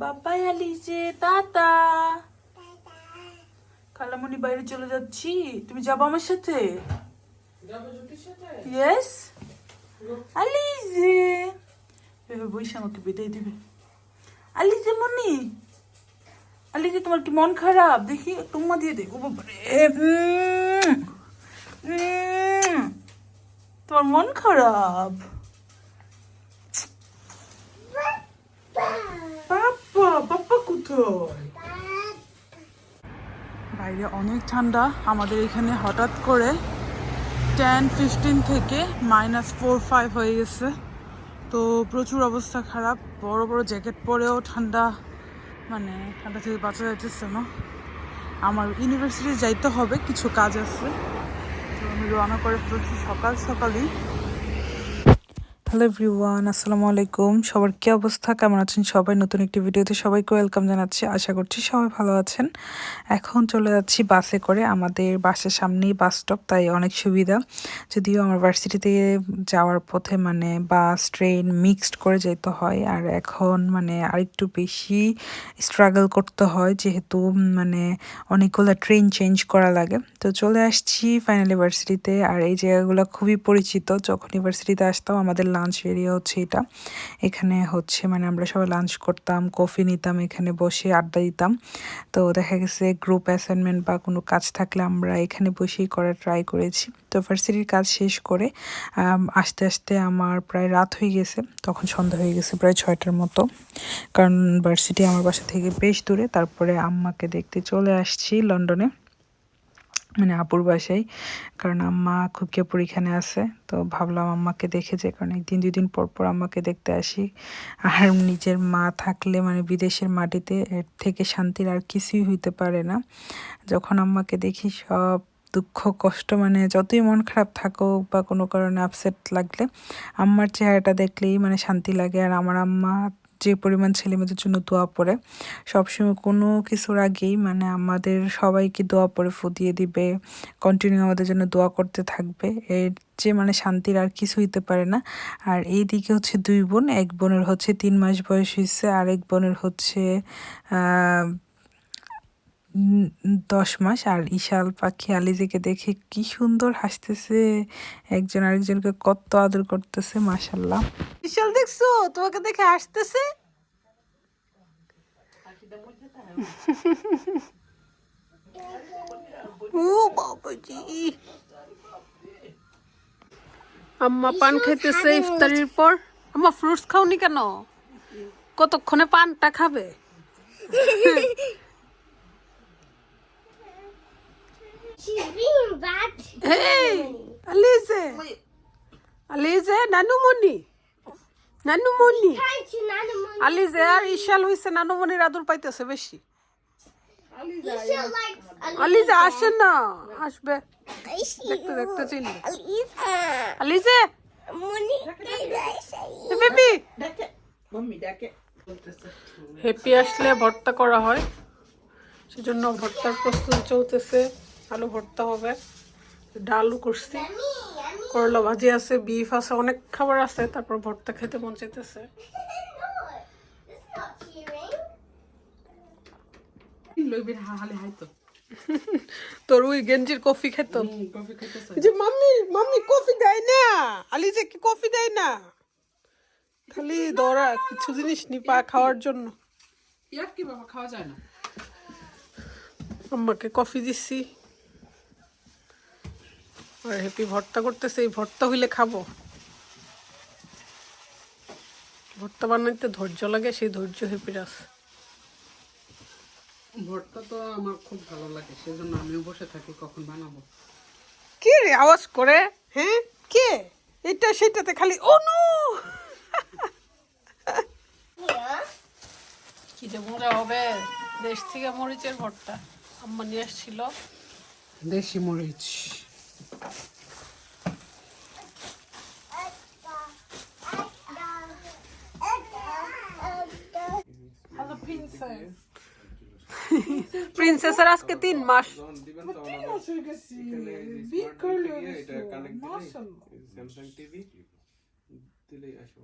বাবাই আলিজে টাটা খালামণি বাইরে চলে যাচ্ছি তুমি যাব আমার সাথে ইয়েস আলিজে বসে আমাকে বিদায় দিবে আলিজে মনি আলিজে তোমার কি মন খারাপ? দেখি তোমা দিয়ে দে। ও বাবারে উম, উম, তোমার মন খারাপ। কোথায়? বাইরে অনেক ঠান্ডা। আমাদের এখানে হঠাৎ করে টেন ফিফটিন থেকে মাইনাস ফোর ফাইভ হয়ে গেছে। তো প্রচুর অবস্থা খারাপ। বড় বড় জ্যাকেট পরেও ঠান্ডা। মানে ঠান্ডা থেকে বাঁচা যাইতেছে না। আমার ইউনিভার্সিটি যাইতে হবে, কিছু কাজ আছে। তো আমি রওনা করে ফেলছি সকাল সকালই। হ্যালো এভরিওয়ান আসসালামু আলাইকুম সবার কি অবস্থা? কেমন আছেন সবাই? নতুন একটি ভিডিওতে সবাইকে ওয়েলকাম জানাচ্ছি। আশা করছি সবাই ভালো আছেন। এখন চলে যাচ্ছি বাসে করে আমাদের বাসের সামনেই বাস স্টপ তাই অনেক সুবিধা। যদিও আমার ভার্সিটিতে যাওয়ার পথে মানে বাস ট্রেন মিক্সড করে যেতে হয়। আর এখন মানে আরেকটু বেশি স্ট্রাগল করতে হয়, যেহেতু মানে অনেকগুলো ট্রেন চেঞ্জ করা লাগে। তো চলে আসছি ফাইনাল ইউনিভার্সিটিতে আর এই জায়গাগুলো খুবই পরিচিত। যখন ইউনিভার্সিটিতে আসতাম, আমাদের লাঞ্চ এরিয়া হচ্ছে এটা। এখানে হচ্ছে মানে আমরা সবাই লাঞ্চ করতাম কফি নিতাম, এখানে বসে আড্ডা দিতাম। তো দেখা গেছে গ্রুপ অ্যাসাইনমেন্ট বা কোনো কাজ থাকলে আমরা এখানে বসেই করার ট্রাই করেছি। তো ভার্সিটির কাজ শেষ করে আস্তে আস্তে আমার প্রায় রাত হয়ে গেছে। তখন সন্ধ্যা হয়ে গেছে প্রায় ছয়টার মতো। কারণ ভার্সিটি আমার বাসা থেকে বেশ দূরে, তারপরে আম্মাকে দেখতে চলে আসছি লন্ডনে। মানে আপুর বাসায়, কারণ আম্মা খুকিয়াপুর এখানে আছে, তো ভাবলাম আম্মাকে দেখে যে, কারণ একদিন দুই দিন পর পর আম্মাকে দেখতে আসি। আর নিজের মা থাকলে মানে বিদেশের মাটিতে, এর থেকে শান্তির আর কিছুই হইতে পারে না। যখন আম্মাকে দেখি, সব দুঃখ, কষ্ট মানে যতই মন খারাপ থাকুক বা কোনো কারণে আপসেট লাগলে, আম্মার চেহারাটা দেখলেই মানে শান্তি লাগে। আর আমার আম্মা যে পরিমাণ ছেলে মেয়েদের জন্য দোয়া পড়ে, সবসময় কোনো কিছুর আগেই মানে আমাদের সবাইকে দোয়া পড়ে, ফুদিয়ে দিবে কন্টিনিউ আমাদের জন্য দোয়া করতে থাকবে। এর যে মানে শান্তির আর কিছু হইতে পারে না। আর এই দিকে হচ্ছে দুই বোন, এক বোনের হচ্ছে তিন মাস বয়স হয়েছে আর এক বোনের হচ্ছে দশ মাস আর ইশাল পাখি আলিজিকে দেখে কি সুন্দর হাসতেছে। একজন আরেকজনকে কত আদর করতেছে মাশাল্লাহ ইশাল দেখছ? তোমাকে দেখে হাসতেছে? ও বাবাজি। আম্মা পান খাইতেছে ইফতারির পর। আম্মা ফ্রুটস খাওনি কেন? কতক্ষণে পানটা খাবে? আলিজে নানুমণি নানুমণি Trying to nanomoney. আলিজে আর ইশাল হইছে নানুমণির আদর পাইতেছে বেশি। Like আলিজে আসে না আসবে। দেখতে দেখতে চিনবে। আলিজে money. বেবি হ্যাপি আসলে ভর্তা করা হয়। সেজন্য ভর্তার প্রস্তুতি চলতেছে। আলু ভর্তা হবে ডালও করছি। করলা ভাজি আছে বিফ আছে অনেক খাবার আছে তারপর ভর্তা খেতে মন চাইতেছে। তোর ওই গেঞ্জির কফি খেত। যে মাম্মি মাম্মি কফি দেয় না। আলি যে কি কফি দেয় না। খালি দৌড়া কিছু জিনিস নিপা খাওয়ার জন্য। ইয়ার কি বাবা খাওয়া যায় না। আম্মাকে কফি দিচ্ছি আর হ্যাপি ভর্তা করতেছে এই ভর্তা হইলে খাব। ভর্তা বানাইতে ধৈর্য লাগে সেই ধৈর্য হ্যাপির আছে ভর্তা তো আমার খুব ভালো লাগে সেজন্য আমিও বসে থাকি কখন বানাবো? কে রে আওয়াজ করে? হ্যাঁ? কে? এটা সেটাতে খালি ও নো কি যে মজা হবে দেশ থেকে মরিচের ভর্তা। আম্মা নিয়ে আসছিল দেশি মরিচ। প্রিন্সেসের আজকে তিন মাস। তিন হয়ে গেছে বিগ স্যামসাং টিভি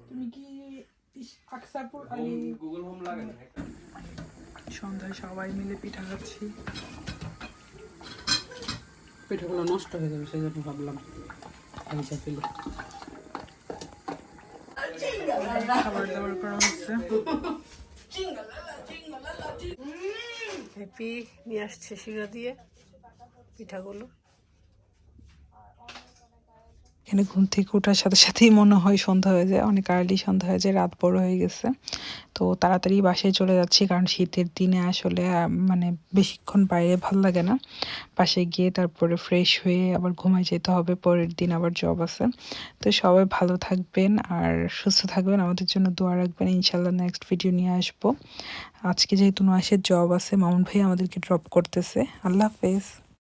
তুমি কি গুগল হোম একটা। সন্ধ্যায় সবাই মিলে পিঠা খাচ্ছি। পিঠাগুলো নষ্ট হয়ে যাবে, সেই জন্য ভাবলাম আইসা ফেলে। খাবার দাবার করা হচ্ছে হ্যাপি নিয়ে আসছে শিরা দিয়ে পিঠাগুলো। এখানে ঘুম থেকে ওঠার সাথে সাথেই মনে হয় সন্ধ্যা হয়ে যায়, অনেক আর্লি সন্ধ্যা হয়ে যায়, রাত বড় হয়ে গেছে। তো তাড়াতাড়ি বাসায় চলে যাচ্ছি কারণ শীতের দিনে আসলে মানে বেশিক্ষণ বাইরে ভালো লাগে না। বাসায় গিয়ে তারপরে ফ্রেশ হয়ে আবার ঘুমায় যেতে হবে, পরের দিন আবার জব আছে। তো সবাই ভালো থাকবেন আর সুস্থ থাকবেন। আমাদের জন্য দোয়া রাখবেন। ইনশাল্লাহ নেক্সট ভিডিও নিয়ে আসব। আজকে যেহেতু নয়সের জব আছে, মামুন ভাই আমাদেরকে ড্রপ করতেছে। আল্লাহ হাফেজ।